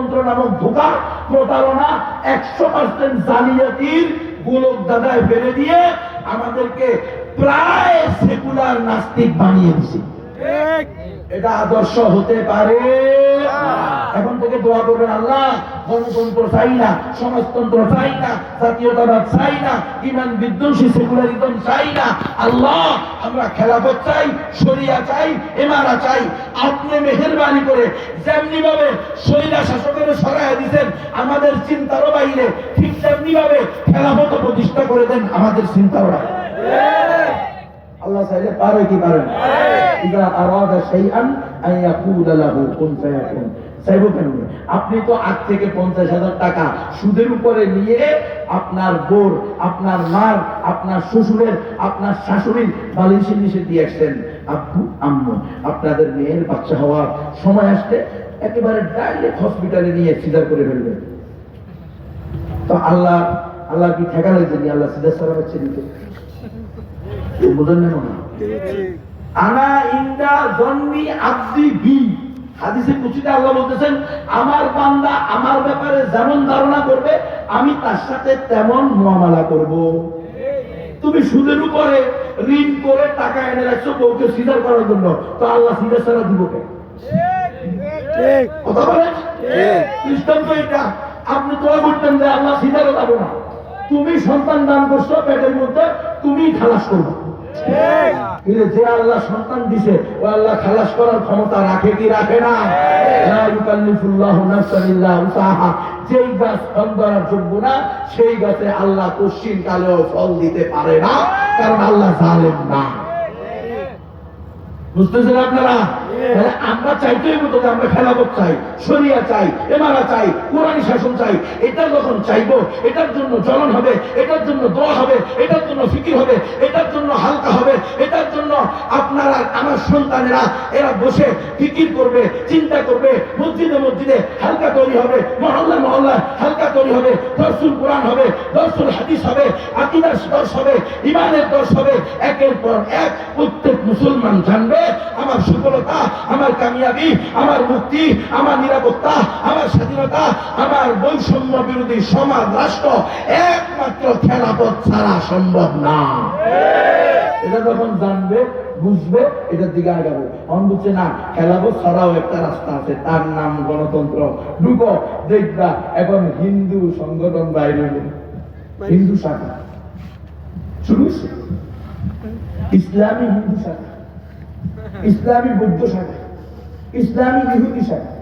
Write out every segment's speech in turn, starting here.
গণতন্ত্র নামক ধোকা প্রতারণা একশো পার্সেন্ট জালিয়াতির গোলক দাদায় বেড়ে দিয়ে আমাদেরকে প্রায় সেকুলার নাস্তিক বানিয়ে দিছে। এটা আদর্শ হতে পারে। এখন থেকে দোয়া করবেন আল্লাহ গণতন্ত্র চাই না সমাজতন্ত্র চাই না জাতীয়তাবাদ চাই না ইমান বিধ্বংসী সেকুলারিজম চাই না। আল্লাহ আমরা খেলাফত চাই শরিয়া চাই এমারা চাই। আপনি মেহেরবানি করে যেমনি ভাবে শরীরা শাসকের সরাই দিচ্ছেন আমাদের চিন্তারও বাইরে ঠিক তেমনি ভাবে খেলাফত প্রতিষ্ঠা করে দেন আমাদের চিন্তারও আল্লাহ চাইলে পারে কি পারেন ইদা আরাদা শাইআন আন ইয়াকুলা লাহু কুন ফায়াকুন। চাইব কেন? আপনি তো আজ থেকে পঞ্চাশ হাজার টাকা সুদের উপরে নিয়ে আপনার বোর আপনার মার আপনার শ্বশুরের আপনার শাশুড়ির বালিশে নিষে দিয়ে আসছেন। আব্বু আম্মু আপনাদের মেয়ের বাচ্চা হওয়ার সময় আসলে একেবারে ডাইরেক্ট হসপিটালে নিয়ে সিজার করে ফেলবেন তো আল্লাহ আল্লাহ কি ঠেকা লাগছে নি আল্লাহ সিজার সারা হচ্ছে দিতে বুঝেন না? আনা ইন্দা জন্মি আব্দি বি। হাদিসে কুচিতে আল্লাহ বলতেছেন, আমার বান্দা আমার ব্যাপারে যেমন ধারণা করবে, আমি তার সাথে তেমন মুআমালা করব। তুমি সুদের উপরে ঋণ করে টাকা এনে রাখছো, বউকে সিজার করার জন্য। তো আল্লাহ সিজার ছাড়া দিব কে? কথা বলে খ্রিস্টান তো এটা। আপনি তো করতেন যে আল্লাহ সিজারও যাব না। তুমি সন্তান দান করছ, পেটের মধ্যে তুমি খালাস করব। কিন্তু যে আল্লাহ সন্তান দিছে ও আল্লাহ খালাস করার ক্ষমতা রাখে কি রাখে না? যেই গাছ ফল ধরার যোগ্য না সেই গাছে আল্লাহ পশ্চিমকালেও ফল দিতে পারে না কারণ আল্লাহ জানেন না। বুঝতেছেন আপনারা? আমরা চাইতেই মতো যে আমরা খেলাফত চাই, শরিয়া চাই, এমারা চাই, কোরআনী শাসন চাই। এটা যখন চাইব, এটার জন্য হবে, এটার জন্য দোয়া হবে, এটার জন্য ফিকির হবে, এটার জন্য হালকা হবে, এটার জন্য আপনারা আমার সন্তানেরা, এরা বসে ফিকির করবে, চিন্তা করবে, মসজিদে মসজিদে হালকা তৈরি হবে মহল্লা মহল্লা তৈরি হবে, দর্শুল কোরআন হবে, দর্শুল হাদিস হবে, আকিদার দর্শ হবে ইমানের দর্শ হবে, একের পর এক প্রত্যেক মুসলমান জানবে, আমার সফলতা, আমার কামিয়াবি, আমার মুক্তি, আমার নিরাপত্তা, আমার স্বাধীনতা, আমার বৈষম্য বিরোধী সমাজ, রাষ্ট্র, একমাত্র খেলাপথ ছাড়া সম্ভব না। এটা যখন জানবে, বুঝবে, এটার দিকে আগাবে। অন বুঝছে না, খেলাবো, ছাড়াও, একটা রাস্তা আছে, তার নাম গণতন্ত্র। ঢুকো, দেখবা, এখন হিন্দু সংগঠন বাইরে হিন্দু শাখা। শুরু ইসলামী হিন্দু শাখা। ইসলামী বৌদ্ধ শাখা। ইসলামী ইহুদি শাখা।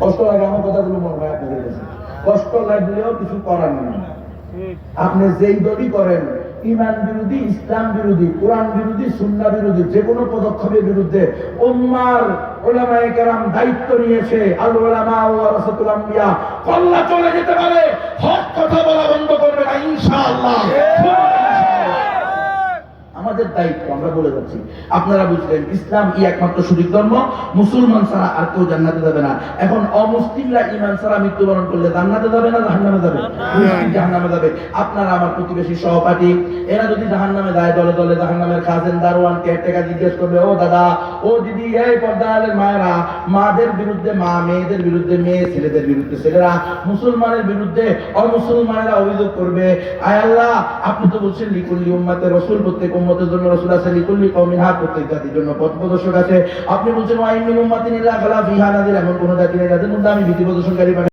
কষ্ট লাগে, আমার কথাগুলো মনে হয় আপনাদের কষ্ট লাগলেও কিছু করার নেই। আপনি যেই দলই করেন ইমান বিরোধী, ইসলাম বিরোধী, কোরআন বিরোধী, সুন্না বিরোধী, যে কোনো পদক্ষেপের বিরুদ্ধে উম্মার ওলামায়ে কেরাম দায়িত্ব নিয়েছে আল ওলামা ও রাসাতুল আম্বিয়া। কল্লা চলে যেতে পারে, হক কথা বলা বন্ধ করবে না, ইনশাআল্লাহ। আমাদের দায়িত্ব আমরা বলে যাচ্ছি। আপনারা বুঝলেন ইসলাম ই একমাত্র সঠিক ধর্ম মুসলমান ছাড়া আর কেউ জান্নাতে যাবে না। এখন অমুসলিমরা ইমান ছাড়া মৃত্যুবরণ করলে জান্নাতে যাবে না জাহান্নামে যাবে? জাহান্নামে। যাবে। আপনারা আমার প্রতিবেশী সহপাঠী এরা যদি জাহান্নামে যায় দলে দলে জাহান্নামের খাজেন দারোয়ান কেয়ারটেকার জিজ্ঞেস করবে ও দাদা ও দিদি এই পর্দালের মায়েরা মাদের বিরুদ্ধে মা মেয়েদের বিরুদ্ধে মেয়ে ছেলেদের বিরুদ্ধে ছেলেরা মুসলমানের বিরুদ্ধে অমুসলমানেরা অভিযোগ করবে। আয় আল্লাহ আপনি তো বলছেন লিকুল্লি উম্মাতে রসুল প্রত্যেক উম্মতের জন্য রাসূল আছে, লিকুল্লি কওমিন হাত প্রত্যেক জাতির জন্য পথ প্রদর্শক আছে। আপনি বলছেন ওয়াইমিন উম্মাতিন ইল্লা খালা ফিহা নাদির এমন কোন জাতি নেই, যাদের মধ্যে আমি ভীতি প্রদর্শনকারী